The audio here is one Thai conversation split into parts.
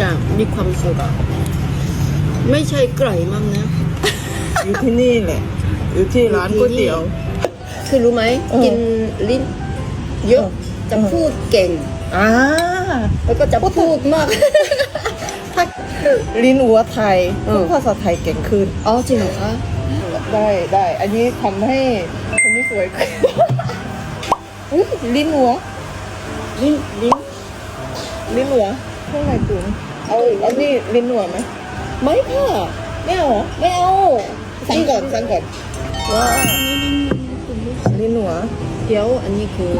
จะมีความสุขอะไม่ใช่ไกลมากนะ อยู่ที่นี่แหละ อยู่ที่ร้านก๋วยเตี๋ยว คือรู้ไหมเออกินลิ้นเยอะเออจะพูดเก่ง อ่าแล้วก็จะพูดมากถ้าลิ้นอัวไทยเออพูดภาษาไทยเก่งขึ้น อ๋อจริงเหรอคะได้ได้ อันนี้ทำให้คนนี้สวยขึ้นอุ๊ยลิ้นหัว ลิ้นลิ้นลิ้นหัว เท่าไหร่ตุนเอาเอานี่ลิ้นหัวไหมไม่ค่ะไม่เอาเหรอไม่เอาสั่งก่อนสั่งก่อนว้าวลิ้นหัวเดี๋ยวอันนี้คือ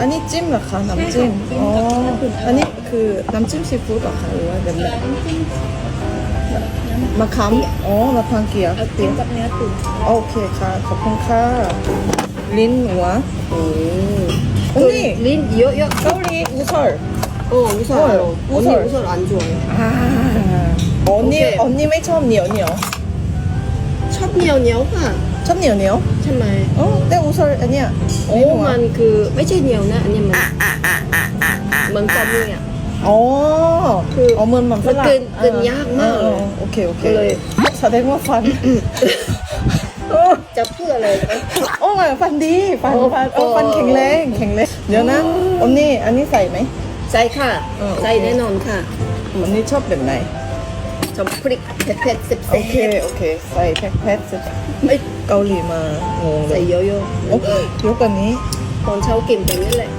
อันนี้จิ้มเหรอคะน้ำจิ้มใช่ค่ะจิ้มอ๋อกับน้ำจิ้มอันนี้คือน้ำจิ้มซีฟู้ดเหรอคะหรือว่าแบบไหนมะขามอ๋อมะพร้าวเกี๊ยวเอาจิ้มกับเนื้อตุ๋นโอเคค่ะ ขอบคุณค่ะ ลิ้นหัวโอ้โอ้นี่ลิ้นเยอะเยอะเกาหลีอุซอร์ โอ้วิสาโอ้ยอุสอุสอันจวยอ่าอ๋อนี่โอเคอ๋อนี่ไม่ชอบเหนียวเหนียวชอบเหนียวเหนียวค่ะชอบเหนียวเหนียวใช่ไหมอ๋อแต่อุซอร์อันเนี้ยโอ้ลิ้นหัวมันคือไม่ใช่เหนียวนะอันนี้มันเหมือนกับเนี่ยอ๋อคืออ๋อเหมือนมันฝมันรั่งเกินเกินยากมากเลยออโอเคโอเคก็เลยแสดงว่าฟันจะพูดอะไรนะ โอ้ยฟันดี ฟันโอ้ฟันโอ้โอ้ ฟันแข็งแรง แข็งแรง เดี๋ยวนะอันนี้อันนี้ใส่ไหม ใส่ค่ะ เออโอเค ใส่แน่นอนค่ะอันนี้ชอบแบบไหน ชอบพริกเผ็ดๆเผ็ดๆโอเคโอเค ใส่แพ็คแพ็คเสร็จไม่เกาหลีมางงเลใส่ยเยอะโอ้ยกกว่านี้ๆตอนเช้ากินแบบนี้แหละ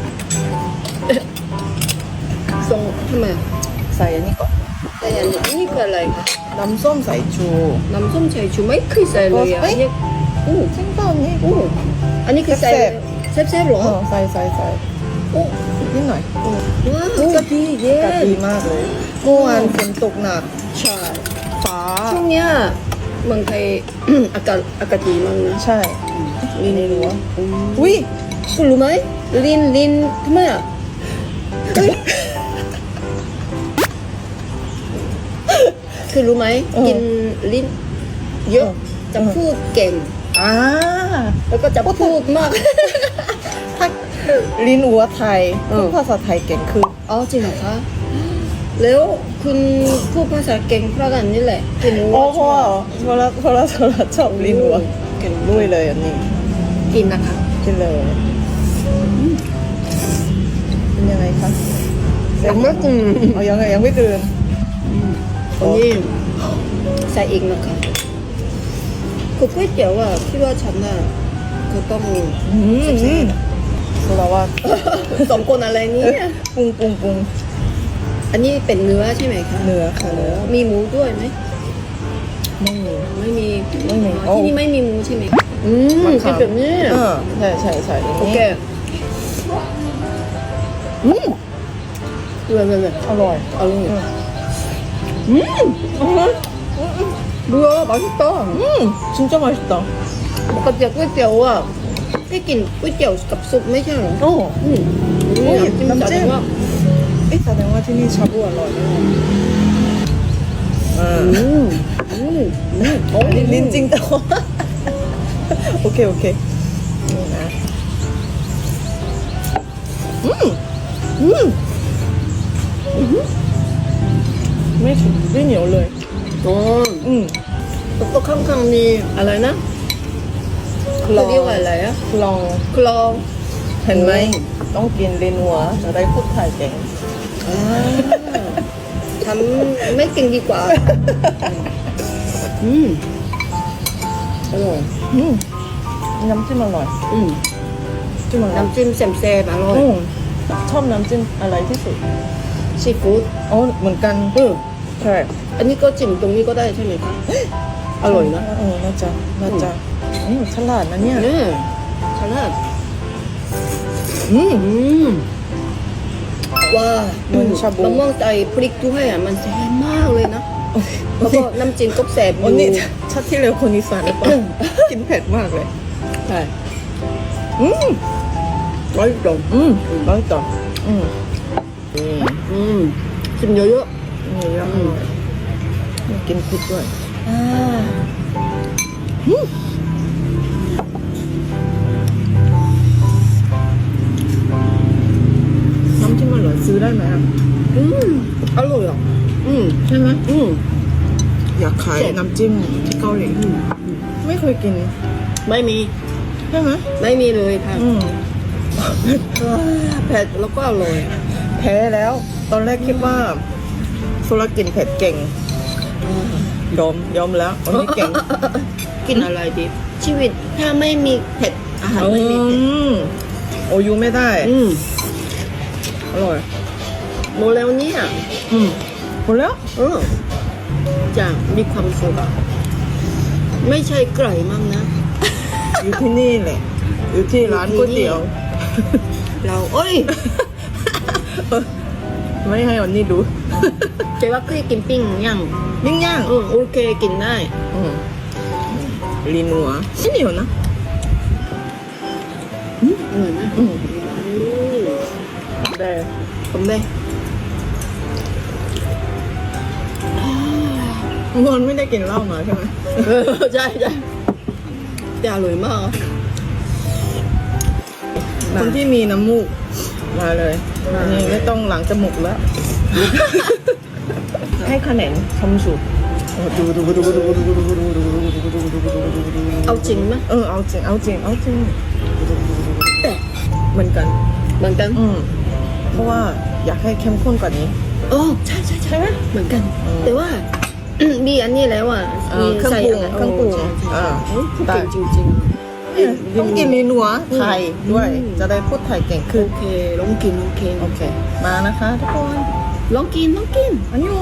ส่งทำไมใส่อันนี้ก่อนแต่อันนี้นี่คืออะไรคะน้ำส้มสายชู น้ำส้มสายชูไม่เคยใส่เลยอะเฮ้อัยนนี้อู้จริงเปล่านี่อู้ อันนี้คือใส่แซ่บ แซ่บๆเหรอ เออใส่ใส่ใส่ อู้นิดหน่อยว้าวกะทิเย็กะนดีมากเลยเมื่อวานฝนตกหนักใช่ฟ้าช่วงเนี้ยเมืองไทย อากาศอากาศดีมากนะใช่ลินไม่รู้รู้ว่าอุ้อุ้ยยคุณรู้ไหมลินลินทำไมอะเอ้ยคือรู้ไหมกินลิ้นเยอะจะพูดเก่งอ่าแล้วก็จะพูดมากถ้า ลิ้นอัวไทยเอพูอ ดภาษาไทยเก่งขึ้น อ๋อจริงเหรอคะ แล้วคุณพูดภาษาเก่งเพราะกันนี่แหละคุณรู้โอ้ว่าโหชอบโทรโทรโทรชอบลิ้นอัวเก่งลุยเลยอันนี้กินนะคะ กินเลยเป็นยังไงคะยังไม่กินเอายังไงยังไม่ตื่นอันนี้ใส่อีกนะคะคือก๋วยเตี๋ยวอะพี่ว่าฉันอะคือต้อง อืมอืม เราว่า สองคนอะไรเนี่ย ปรุงปรุงปรุง อันนี้เป็นเนื้อใช่ไหมคะ เนื้อค่ะเนื้อ มีหมูด้วยไหม ไม่มี ไม่มี ไม่มี อ๋อที่นี่ไม่มีหมูใช่ไหมอืม มะ เป็ ขาน ม แบบนี้ เออใช่ใช่ใช่อย่าง โอ นี้ เคอืมเลยเลยเลย อร่อย อร่อย อืม อืมดูอ่ะ맛있다 อืม진짜맛있다 ปกติก๋วยเ ตี๋ยวอะให้กินก๋วยเตี๋ยวกับซุปไม่ใช่เหรอโอ้ อืมโอ้ยน้ำน้ำจิ้จิ้มมว่าเอ๊ะแสดงว่าที่นี่ชาบูอร่อยแน่อ่าอืมอืมอืมโอ้ลิ้นลิ้นจริงแต่ว่าโอเค โอเคนี่นะ อืมอืมไม่ถึงไม่เหนียวเลยอ๋ออืมแล้วก็ข้างๆมีอะไรนะค ลองเขาเรียกว่าอะไรอะลองคลองเห็นไหมต้องกินลิ้นหัวจะได้พูดไทยเก่งอ่าทำไม่เก่งดีกว่า อืมอร่อยอืมน้ำจิ้มอร่อยอืมจิ้มอร่อยน้ำจิ้มแซ่บๆอร่อยอืมชอบน้ำจิ้มอะไรที่สุดซีฟู้ดอ๋อเหมือนกันอืมใช่อันนี้ก็จิ้มตรงนี้ก็ได้ใช่ไหมคะอร่อยนะเออน่าจะน่าจะ อืมฉลาดนะเนี่ยเนี่ยฉลาดอืมอืมว้าเหมือนชาบูมะม่วงใจพริกด้วยอะมันแซ่บมากเลยนะแล้วก็น้ำจิ้มก็แซ่บอวันยู่นี้ชัดที่เร็วคนอีสานหรือเปล่ากินเผ็ดมากเลยใช่อืมร้อยดองอืมร้อยต่ออืมอืมจิ้มเยอะนี่ยังอร่อยนี่กินพริกด้วยๆอ่า ช่ไหมอืมอยากขายเจ็ดน้ำจิ้มที่เกาหลีอืมไม่เคยกิน ไม่มีใช่ไหมไม่มีเลยค่ะอืมเผ็ดแล้วก็อร่อยแพ้แล้ว ตอนแรกคิดว่าโซลากินเผ็ดเก่งยอมยอมแล้ววันนี้เก่งกินอะไรดี ชีวิตถ้าไม่มีเผ็ดอาหารอืไม่มีเผ็ดมโอยูไม่ได้ อืมอร่อยโมแล้วเนี่ยอืม หมดแล้วเออจะมีความสุขอะไม่ใช่ไกลมากนะ อยู่ที่นี่แหละ อยู่ที่ร้านก๋วยเตี๋ยว เราเอ้ย ไม่ให้วันนี้ดูเจ๊ว่าเคยกินปิ้งย่างปิ้งย่างอืมโอเคกินได้อืมลีนัวไม่เหนียวนะอร่อยนะอืมอืมได้ผมได้ วันไม่ได้กินเหล้ามาใช่ไหมเออใช่ใช่แต่อร่อยมากคนที่มีน้ำมูกมาเลยอันนี้ไม่ต้องหลังจมูกแล้ว ให้คะแนนคำสูตเอาจริงไหมเออเอาจริงเอาจริงเอาจริงเหมือนกันเหมือนกันเพราะว่าอยากให้เข้มข้นกว่านี้โอ้ใช่ใช่ใช่ไหมเหมือนกัน แต่ว่า มีอันนี้แล้วอะเออมีเครื่องใส่ปรุงอะไรเครื่องปรุงโใช่ใช่อ่าเฮ้ยพูดได้เก่งจริงต้องกินลีนัวไทยด้วยอืมจะได้พูดไทยเก่งๆขึ้นโอเคลองกินลองกินโอเค มานะคะทุกคนลองกินลองกินอันยู